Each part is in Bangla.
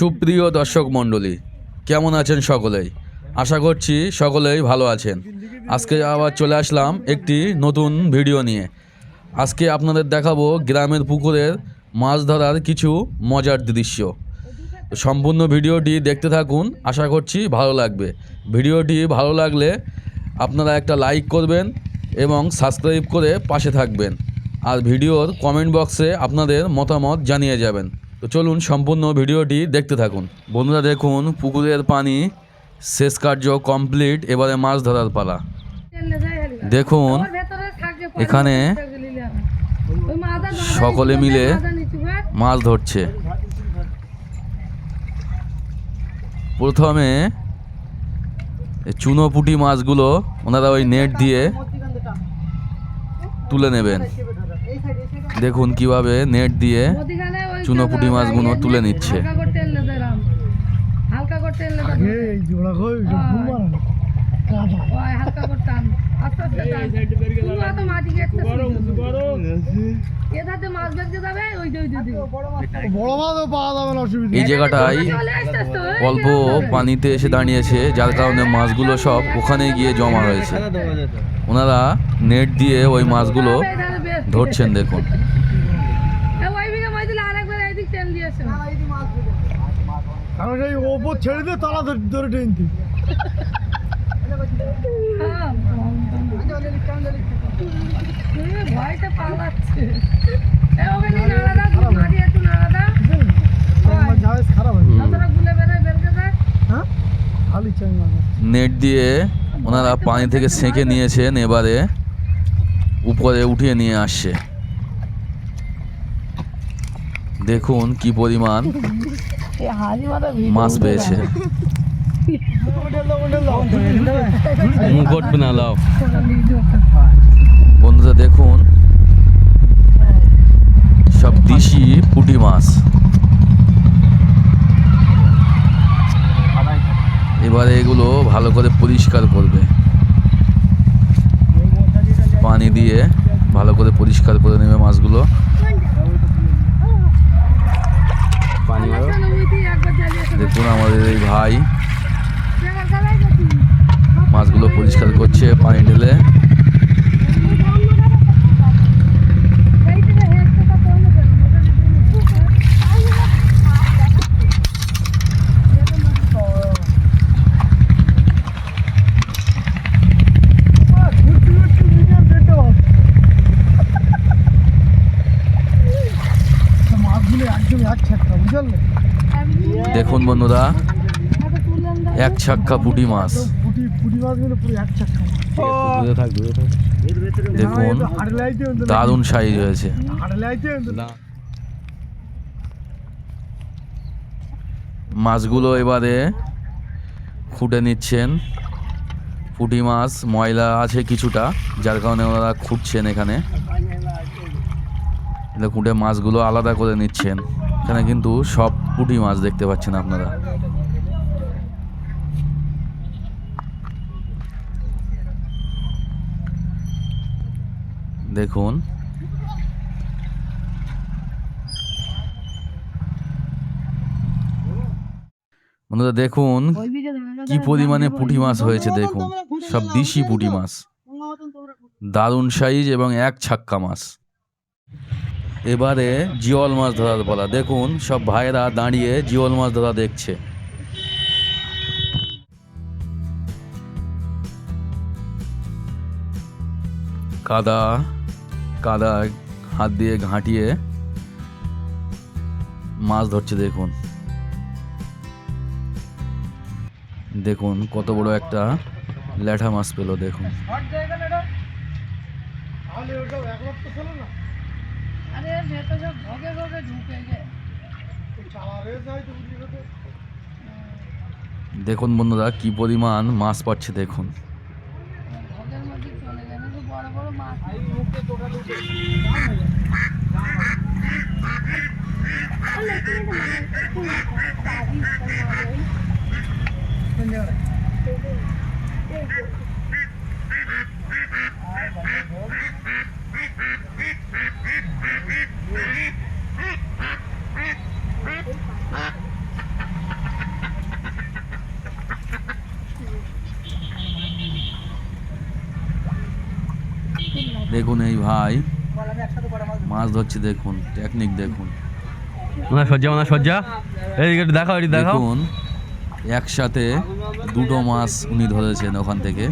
সুপ্রিয় দর্শক মণ্ডলী, কেমন আছেন সকলেই? আশা করছি সকলেই ভালো আছেন। আজকে আবার চলে আসলাম একটি নতুন ভিডিও নিয়ে। আজকে আপনাদের দেখাবো গ্রামের পুকুরের মাছ ধরার কিছু মজার দৃশ্য। সম্পূর্ণ ভিডিওটি দেখতে থাকুন, আশা করছি ভালো লাগবে। ভিডিওটি ভালো লাগলে আপনারা একটা লাইক করবেন এবং সাবস্ক্রাইব করে পাশে থাকবেন। আর ভিডিওর কমেন্ট বক্সে আপনাদের মতামত জানিয়ে যাবেন। তো চলুন সম্পূর্ণ ভিডিওটি দেখতে থাকুন। বন্ধুরা দেখুন, পুকুরের পানি শেষ কার্য কমপ্লিট এবারে মাছ ধরার পালা। দেখুন, এখানে সকলে মিলে মাছ ধরছে। প্রথমে চুনো পুঁটি মাছগুলো ওনারা ওই নেট দিয়ে তুলে নেবেন। দেখুন কীভাবে নেট দিয়ে চুনো পুঁটি মাছগুলো তুলে নিচ্ছে। হালকা করতে এলে দিলাম হালকা করতে এলে দিলাম এই জায়গাটায় অল্প পানিতে এসে দাঁড়িয়েছে যার কারণে মাছগুলো সব ওখানে গিয়ে জমা হয়েছে ওনারা নেট দিয়ে ওই মাছগুলো ধরছেন দেখুন। কারণ সেই ওপর ছেড়ে দিয়ে তালা ধরে ধরে টেনতে হ্যাঁ। নেট দিয়ে ওনারা পানি থেকে সেঁকে নিয়েছেন, এবারে উপরে উঠিয়ে নিয়ে আসছে। দেখুন কি পরিমাণ মাছ পেয়েছে। না লাও। বন্ধুরা দেখুন। সব দিশি পুঁটি মাছ। এবারে এগুলো ভালো করে পরিষ্কার করবে। পানি দিয়ে ভালো করে পরিষ্কার করে নেবে মাছগুলো চলো, ওই দিয়ে একবার জ্বালিয়ে এসো। দেখুন আমাদের এই ভাই। মাছগুলো পরিষ্কার করছে পানি ঢেলে এই থেকে হেঁটে তো কোনো বেরো না, ওটা যদি মাছগুলো একদম এক ছাক্কা বুঝলে দেখুন বন্ধুরা। এক ছাক্কা পুটি মাছ। দেখুন, দারুণ সাইজ হয়েছে। মাছগুলো এবারে খুঁটে নিচ্ছেন। পুঁটি মাছ, ময়লা আছে কিছুটা, যার কারণে ওনারা খুঁটছেন এখানে। খুঁটে মাছগুলো আলাদা করে নিচ্ছেন। এখানে কিন্তু সব পুঁটি মাছ দেখতে পাচ্ছেন আপনারা। দেখুন। বন্ধুরা দেখুন কি পরিমাণে পুঁটি মাছ হয়েছে দেখুন। সব দিশি পুঁটি মাছ। দারুণ সাইজ এবং এক ছাক্কা মাছ। এবারে জিওল মাছ ধরার বলা। দেখুন, সব ভাইরা দাঁড়িয়ে জিওল মাছ ধরা দেখছে। কাদা কাদা হাত দিয়ে ঘাঁটিয়ে মাছ ধরছে, দেখুন। দেখুন, কত বড় একটা ল্যাঠা মাছ পেল, দেখুন। আরে নেতা সব ভোগে ভোগে ঢুকে গে দেখুন বন্ধুরা কি পরিমাণ মাছ পাচ্ছে দেখুন Thank you. ভাই। মাছ ধরছি দেখুন টেকনিক দেখুন। ওনার সজ্জা ওনার সজ্জা এই একটু দেখাও এটি দেখাও। দেখুন একসাথে দুটো মাছ উনি ধরেছেন ওখান থেকে।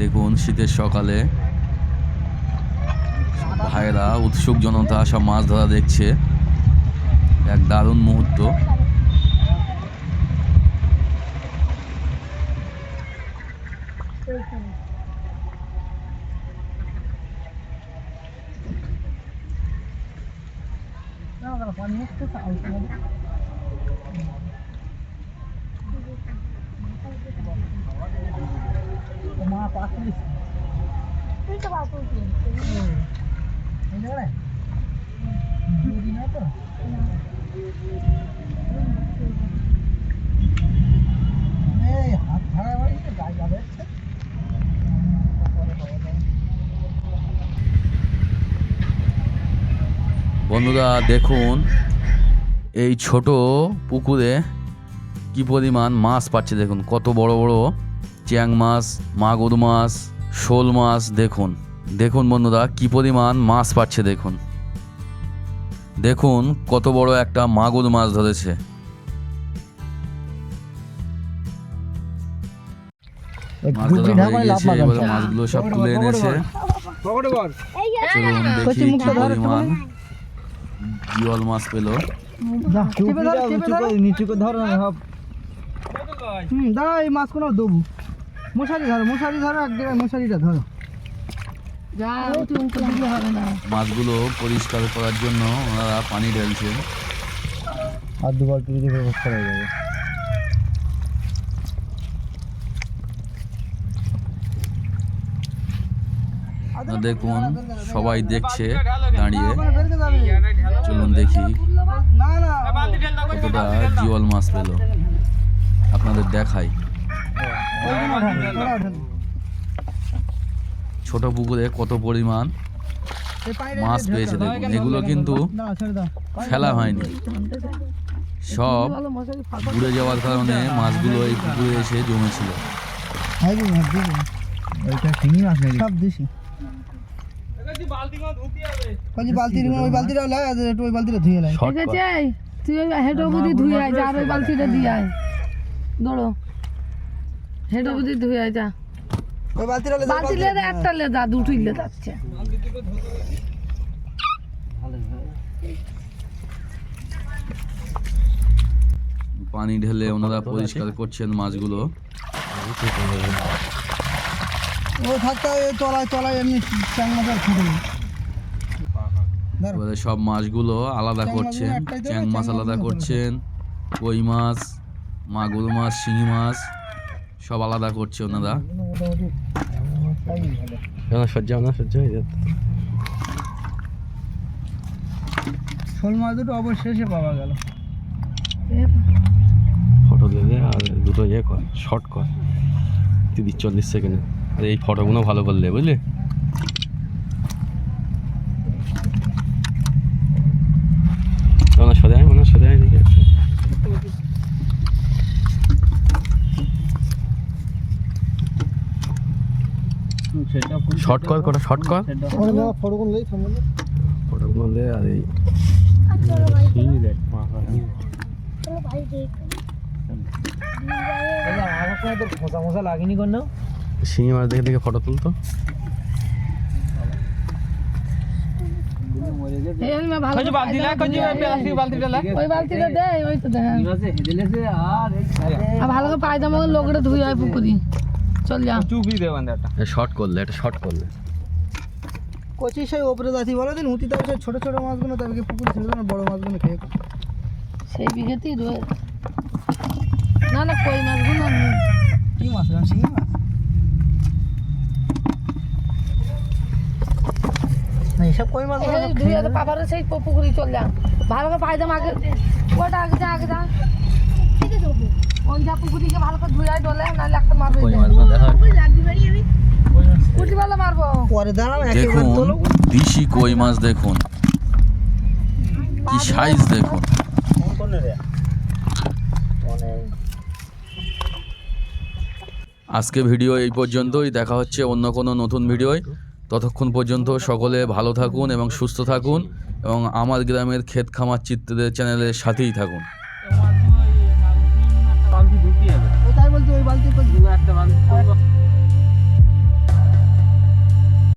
দেখুন শীতের সকালে ভাইরা উৎসুক জনতা সব মাছ ধরা দেখছে। এক দারুণ মুহূর্ত। বন্ধুরা, দেখুন, এই ছোট পুকুরে কি পরিমাণ মাছ পাচ্ছে দেখুন, কত বড় বড় চ্যাং মাছ, মাগুর মাছ শোল মাছ দেখুন। দেখুন বন্ধুরা কি পরিমাণ মাছ পাচ্ছে দেখুন। দেখুন কত বড় একটা মাগুর মাছ ধরেছে। মাছ ধরা এবারে মাছগুলো সব তুলে এনেছে। চলুন দেখি কি পরিমাণ। জিওল মাছ পেল। নিচু করে ধরো না সব। হুম দাঁড়া এই মাছ কোনো দেবো মশারি ধরো মশারি ধরো এক জায়গায় মশারিটা ধরো। মাছগুলো পরিষ্কার করার জন্য ওনারা পানি ঢেলছে। আর দু বালতি যদি ব্যবস্থা হয়ে যাবে। দেখুন সবাই দেখছে দাঁড়িয়ে। চলুন দেখি। না না কতটা জিওল মাছ পেল। আপনাদের দেখাই। ছোট পুকুরে কত পরিমাণ মাছ পেয়েছে দেখুন। এগুলো কিন্তু ফেলা হয়নি। সব ঘুরে যাওয়ার কারণে মাছগুলো এই পুকুরে এসে জমেছিল। ধুয়ে আয় ওই বালতিটা দিয়ে আয়। দৌড়ো হেঁটো বুদ্ধি ধুয়ে আয় যা। ওই বালতিটা লে বালতি লেদা একটা লেদা দুটোই লেদাচ্ছে পানি ঢেলে ওনারা পরিষ্কার করছেন মাছগুলো। ও থাকতে তলায় তলায় এমনি এবারে সব মাছগুলো আলাদা করছেন। চ্যাং মাছ আলাদা করছেন। কই মাছ? মাগুর মাছ শিঙি মাছ। সব আলাদা করছে ওনারা। সজ্জা ওনার সজ্জা হয়ে যেত শোল মাছ দুটো অবশেষে পাওয়া গেল। ফটো দিয়ে দে আর দুটো ইয়ে কর শর্ট কর। তিরিশ চল্লিশ সেকেন্ডে আর এই ফটোগুলো ভালো করলে বুঝলি ওনার সদায় ওনার সদায় দিকে শর্ট কর কটা শর্ট কর ফটোগুলো দে আর এই শিঙি মাছ দেখে দেখে ফটো তুলতো। ভালো করে পায়জামা লোকটা ধুয়ে আয় পুকুরি। চল যা। শর্ট করলে এটা শর্ট করলে। কচি সেই ওপরে দাঁতি বলো দিন উঁতি তাও সেই ছোট ছোট মাছগুলো তাদেরকে পুকুর ছেড়ে দেবে বড় মাছগুলো খেয়ে সেই বিঘেতেই রয়ে না না কই মাছগুলো নেই কি মাছ শিঙি মাছ? না এসব কই মাছ ধুয়ে পাপারে সেই পুকুরি চল যা ভালো করে পায়জামা আগে ওটা আগে যা আগে যা। ওই পুকুরিকে ভালো করে ধুয়ে ডলে নাহলে একটা মাছ যাবে দেখা কুটিবেলা মারবো। পরে দাঁড়াও দেখুন দিশি কই মাছ দেখুন। কি সাইজ দেখুন। আজকে ভিডিও এই পর্যন্তই। দেখা হচ্ছে অন্য কোনো নতুন ভিডিওয়। ততক্ষণ পর্যন্ত সকলে ভালো থাকুন এবং সুস্থ থাকুন এবং আমার গ্রামের ক্ষেত খামার চিত্রদের চ্যানেলের সাথেই থাকুন। বলছি ওই বালতি